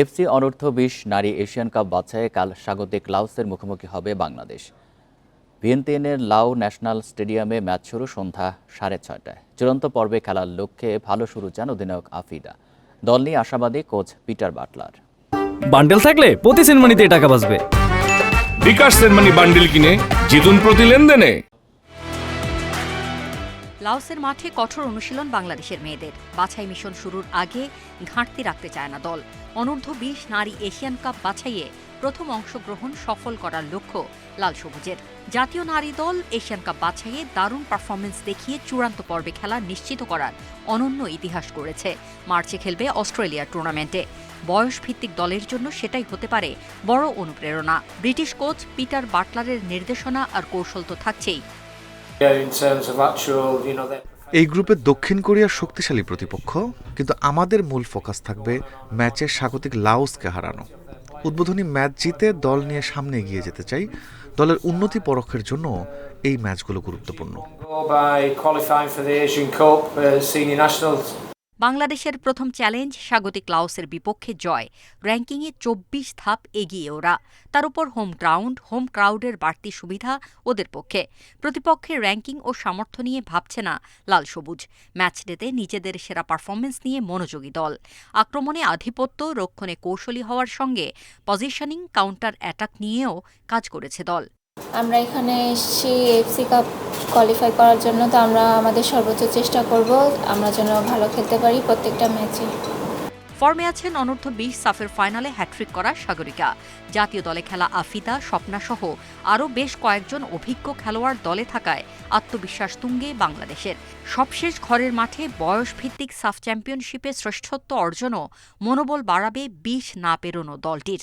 FC অনূর্ধ্ব বিশ নারী এশিয়ান কাপ বাছাইয়ে কাল স্বাগতিক লাওসের মুখোমুখি হবে বাংলাদেশ। ভিয়েন্তিনের লাও ন্যাশনাল স্টেডিয়ামে ম্যাচ শুরু সন্ধ্যা সাড়ে ছয়টায়। চূড়ান্ত পর্বে খেলার লক্ষ্যে ভালো শুরু চান অধিনায়ক আফিদা। দল নিয়ে আশাবাদী কোচ পিটার বাটলার। বান্ডেল থাকলে প্রতি সেনমানিতে টাকা বাঁচবে। বিকাশ সেনমানি বান্ডিল কিনে জিতুন প্রতি লেনদেনে। লাওসের মাঠে কঠোর অনুশীলন বাংলাদেশের মেয়েদের। বাছাই মিশন শুরুর আগে ঘাটতি রাখতে চায় না দল। অনূর্ধ্ব বিশ নারী এশিয়ান কাপ বাছাইয়ে প্রথম অংশগ্রহণ সফল করার লক্ষ্য লাল সবুজের। জাতীয় নারী দল এশিয়ান কাপ বাছাইয়ে দারুণ পারফরমেন্স দেখিয়ে চূড়ান্ত পর্বে খেলা নিশ্চিত করার অনন্য ইতিহাস গড়েছে। মার্চে খেলবে অস্ট্রেলিয়ার টুর্নামেন্টে। বয়স ভিত্তিক দলের জন্য সেটাই হতে পারে বড় অনুপ্রেরণা। ব্রিটিশ কোচ পিটার বাটলারের নির্দেশনা আর কৌশল তো থাকছেই। এই গ্রুপে দক্ষিণ কোরিয়ার শক্তিশালী প্রতিপক্ষ কিন্তু আমাদের মূল ফোকাস থাকবে ম্যাচে স্বাগতিক লাওসকে হারানো। উদ্বোধনী ম্যাচ জিতে দল নিয়ে সামনে এগিয়ে যেতে চাই দলের উন্নতি পরখের জন্য এই ম্যাচগুলো গুরুত্বপূর্ণ। বাংলাদেশের প্রথম চ্যালেঞ্জ স্বাগতিক লাওসের বিপক্ষে জয়। র্যাঙ্কিংয়ে চব্বিশ ধাপ এগিয়ে ওরা। তার উপর হোম গ্রাউন্ড, হোম ক্রাউডের বাড়তি সুবিধা ওদের পক্ষে। প্রতিপক্ষের র্যাঙ্কিং ও সামর্থ্য নিয়ে ভাবছে না লাল সবুজ। ম্যাচ ডেতে নিজেদের সেরা পারফরমেন্স নিয়ে মনোযোগী দল। আক্রমণে আধিপত্য রক্ষণে কৌশলী হওয়ার সঙ্গে পজিশনিং, কাউন্টার অ্যাটাক নিয়েও কাজ করেছে দল। আমরা এখানে এসেছি এফসি কাপ কোয়ালিফাই করার জন্য, তো আমরা আমাদের সর্বোচ্চ চেষ্টা করব, আমরা যেন ভালো খেলতে পারি প্রত্যেকটা ম্যাচে। ফর্মে আছেন অনূর্ধ্ব বিশ সাফের ফাইনালে হ্যাট্রিক করা সাগরিকা। জাতীয় দলে খেলা আফিদা স্বপ্নাসহ আরও বেশ কয়েকজন অভিজ্ঞ খেলোয়াড় দলে থাকায় আত্মবিশ্বাস তুঙ্গে বাংলাদেশের। সবশেষ ঘরের মাঠে বয়সভিত্তিক সাফ চ্যাম্পিয়নশিপে শ্রেষ্ঠত্ব অর্জনও মনোবল বাড়াবে বিশ না পেরোনো দলটির।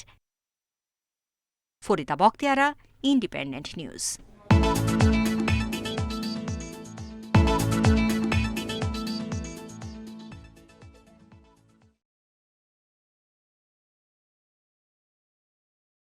Farida Baktiara Independent News.